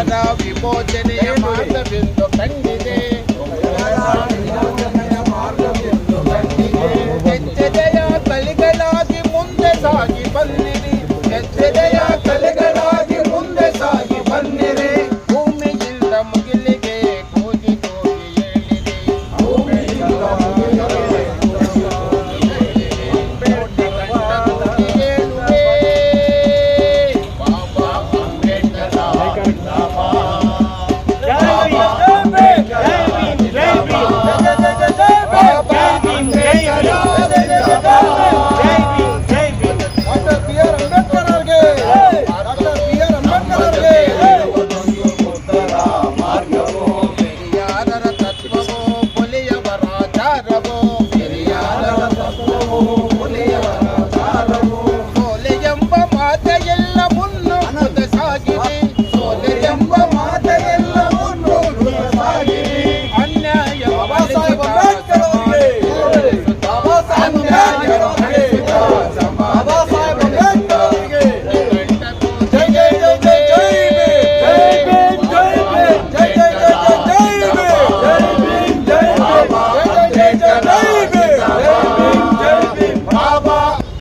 ಜಗದ ವಿಮೋಚನೆಯ ಮಾರ್ಗವೆಂದು ಕಂಡಿದೆ ಹೆಜ್ಜೆಯ ತಳಿಗಳಾಗಿ ಮುಂದೆ ಸಾಗಿ ಬಂದಿರಿ ಹೆಜ್ಜೆಯ Rabbi.